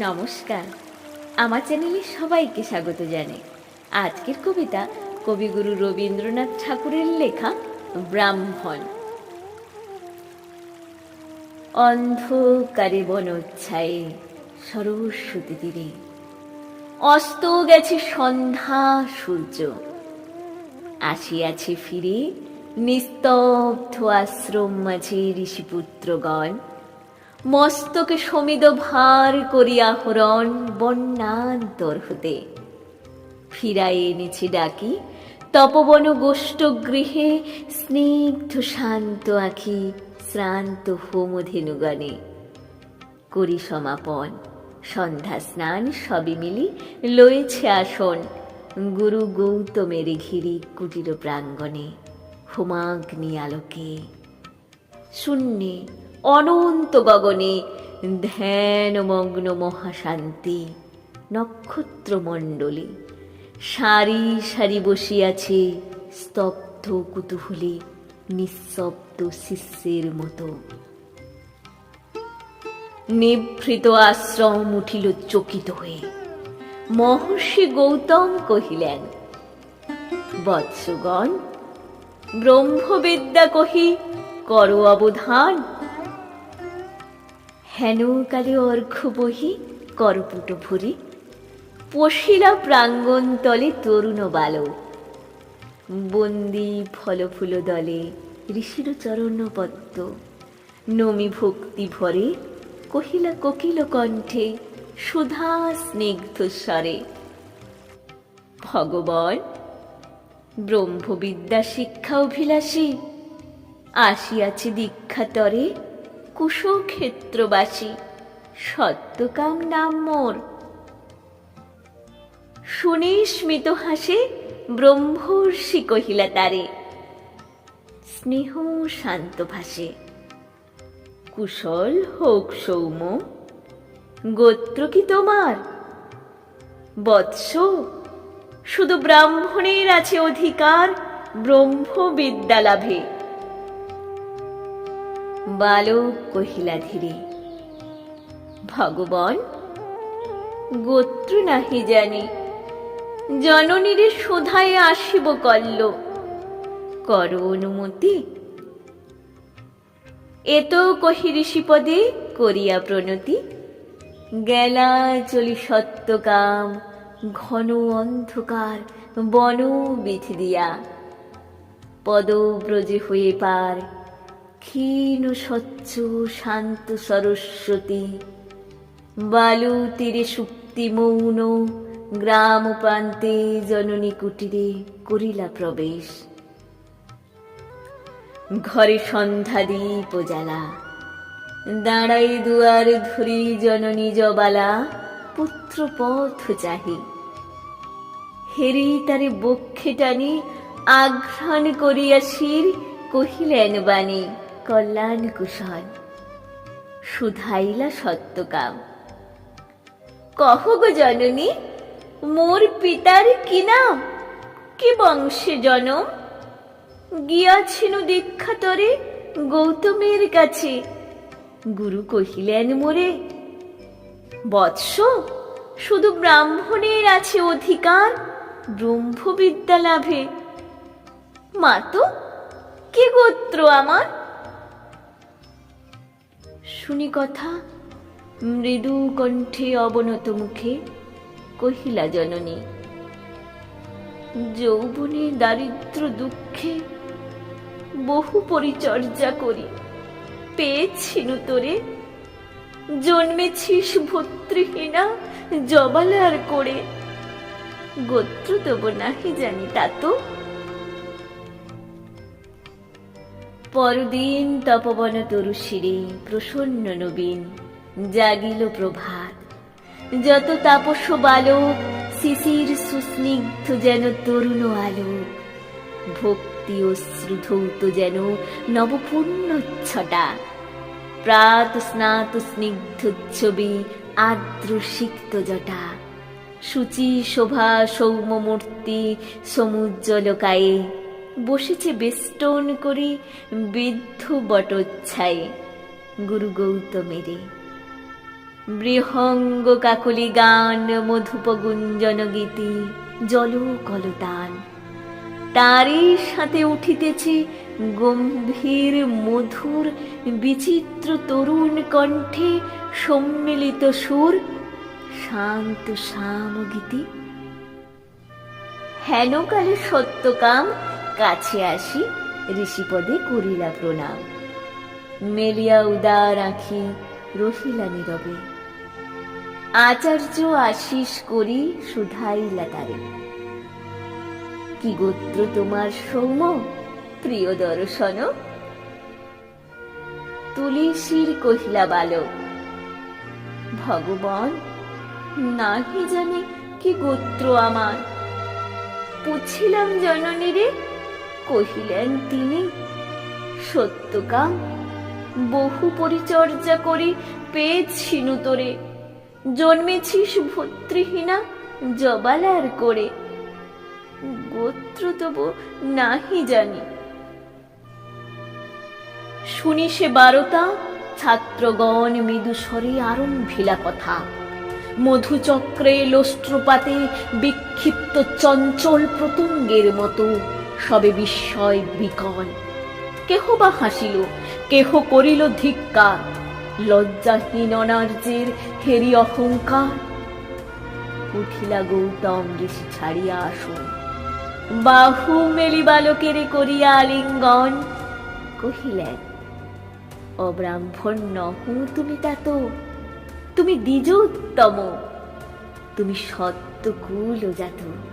নমস্কার। আমার চ্যানেলে সবাইকে স্বাগত জানাই। আজকের কবিতা কবিগুরু রবীন্দ্রনাথ ঠাকুরের লেখা ব্রাহ্মণ। অন্ধকারে বনচ্ছায়ে সরস্বতী তীরে অস্ত গেছে সন্ধ্যা সূর্য। আসিয়াছে ফিরে নিস্তব্ধ আশ্রম মাঝে ঋষিপুত্রগণ। মস্তকে সমিদ ভার করিয়া হরণ বন্যান্তর হতে। ফিরাই এনেছে ডাকি, তপবন গোষ্ঠ গৃহে স্নিগ্ধ শান্ত আখি, শ্রান্ত হোমধেনুগণে। করি সমাপন, সন্ধ্যা স্নান সবই মিলি লয়েছে আসন, গুরু গৌতমের ঘিরি কুটির প্রাঙ্গণে, হোমাগ্নি আলোকে। শূন্যে অনন্ত গগনে ধ্যানমগ্ন মহাশান্তি নক্ষত্রমণ্ডলী। সারি সারি বসিয়াছে স্তব্ধ কুতূহলী, নিঃশব্দ শিষ্যের মতো। নিভৃত আশ্রম উঠিল চকিত হয়ে। মহর্ষি গৌতম কহিলেন, বৎসগণ, ব্রহ্মবিদ্যা কহি, কর অবধান। হেন কালে অর্ঘ বহি করপুট ভরি। পশিলা প্রাঙ্গণ তলে তরুণ বালক বন্দি ফল ফুল দলে ঋষির চরণ পদ্ম। নমি ভক্তি ভরে কহিলা কোকিল কণ্ঠে সুধা স্নিগ্ধ স্বরে, ভগবান, ব্রহ্মবিদ্যা শিক্ষা অভিলাষী, আসিয়াছে দীক্ষাতরে কুশক্ষেত্রবাসী সত্যকাম নাম মোর। শুনে স্মিত হাসে ব্রহ্মর্ষি কহিলা তারে, স্নেহ শান্ত ভাসে। কুশল হোক সৌম গোত্র কি তোমার? বৎস, শুধু ব্রাহ্মণের আছে অধিকার ব্রহ্মবিদ্যা লাভে বালক কহিলা ধীরে, ভগবান, গোত্র নাহি জানি, জননীরে শোধায় আসিব কল্ল। কর অনুমতি? এত কহি ঋষিপদে করিয়া প্রণতি। গেলা চলি সত্যকাম, ঘন অন্ধকার বন বিধি দিয়া। পদব্রজে হয়ে পার ক্ষীণ, স্বচ্ছ, শান্ত সরস্বতী। বালু তীরে সুপ্তি মৌন, গ্রাম প্রান্তে জননী কুটিরে করিলা প্রবেশ। ঘরে সন্ধ্যা দীপ জ্বালা। দাঁড়াই দুয়ার ধরি জননী জবালা পুত্র পথ চাহি। হেরি তারে বক্ষে টানি, আঘ্রাণ করিয়া শির, কহিলেন বাণী কল্যাণ কুশল, সুধাইলা সত্যকাম। কহ গো জননী, মোর পিতার কি নাম? কি বংশে জনম? গিয়াছিল দীক্ষাতরে গৌতমের কাছে। গুরু কহিলেন, মোরে, বৎস, শুধু ব্রাহ্মণের আছে অধিকার, ব্রহ্মবিদ্যা লাভে। মাতো কি গোত্র আমার? শুনি কথা মৃদু কণ্ঠে অবনত মুখে কহিলা জননী, যৌবনে দারিদ্র দুঃখে বহু পরিচর্যা করি, পেয়েছিনু তোরে। জন্মেছিস ভর্তৃহীনা জবালার করে গোত্র দেব নাহি জানি তা তো। পরদিন তপবন তরু শিরে প্রসন্ন নবীন, জাগিল প্রভাত। যত তাপস বালক, শিশির সুস্নিগ্ধ যেন তরুণ আলোক। ভক্তি ও শ্রুধৌত যেন নবপূর্ণ ছটা। প্রাত স্নাত স্নিগ্ধ ছবি আর্দ্র সিক্ত জটা। সূচি শোভা সৌম্যমূর্তি সমুজ্জ্বলকায়ে বসেছে বেষ্টন করে বিদ্ধ বটোচ্ছায়ে গুরু গৌতমেরে বৃহঙ্গ কাকলি গান মধুপ গুঞ্জন গীতি জল কলতান তারই সাথে উঠিতেছে গম্ভীর মধুর, বিচিত্র তরুণ কণ্ঠে সম্মিলিত সুর, শান্ত সামগীতি হেনকালে সত্যকাম কাছে আসি, ঋষিপদে করিলা প্রণাম। মেলিয়া উদার আঁখি রহিলা নীরবে। আচার্য আশিস করি শুধাইলা তারে। কি গোত্র তোমার সৌম প্রিয় দর্শন? তুলিসির কহিলা বালক, ভগবান, নাহি জানে কি গোত্র আমার। পুছিলাম জননীরে কহিলেন তিনি, সত্যকাম, বহু পরিচর্যা করি পেয়েছি নূতরে। জন্মেছিস ভূতৃহীনা জবালার করে। গোত্র তবু নাহি জানি। শুনি সে বারতা, ছাত্রগণ মৃদুস্বরে আরম্ভিলা কথা। মধুচক্রে লোষ্ট্রপাতে বিক্ষিপ্ত চঞ্চল প্রতঙ্গের মতো সবে বিস্ময় বিকল। কেহ বা হাসিল, কেহ করিল ধিক্কার। লজ্জাহীন অনার্যের হেরি অহংকার। উঠিলা গৌতম ঋষি ছাড়িয়া আসুন। বাহু মেলি বালকের করিয়া আলিঙ্গন। কহিলেন অব্রাহ্মণ নহু তুমি তাত তুমি দ্বিজ উত্তম তুমি সত্য কুল জাত।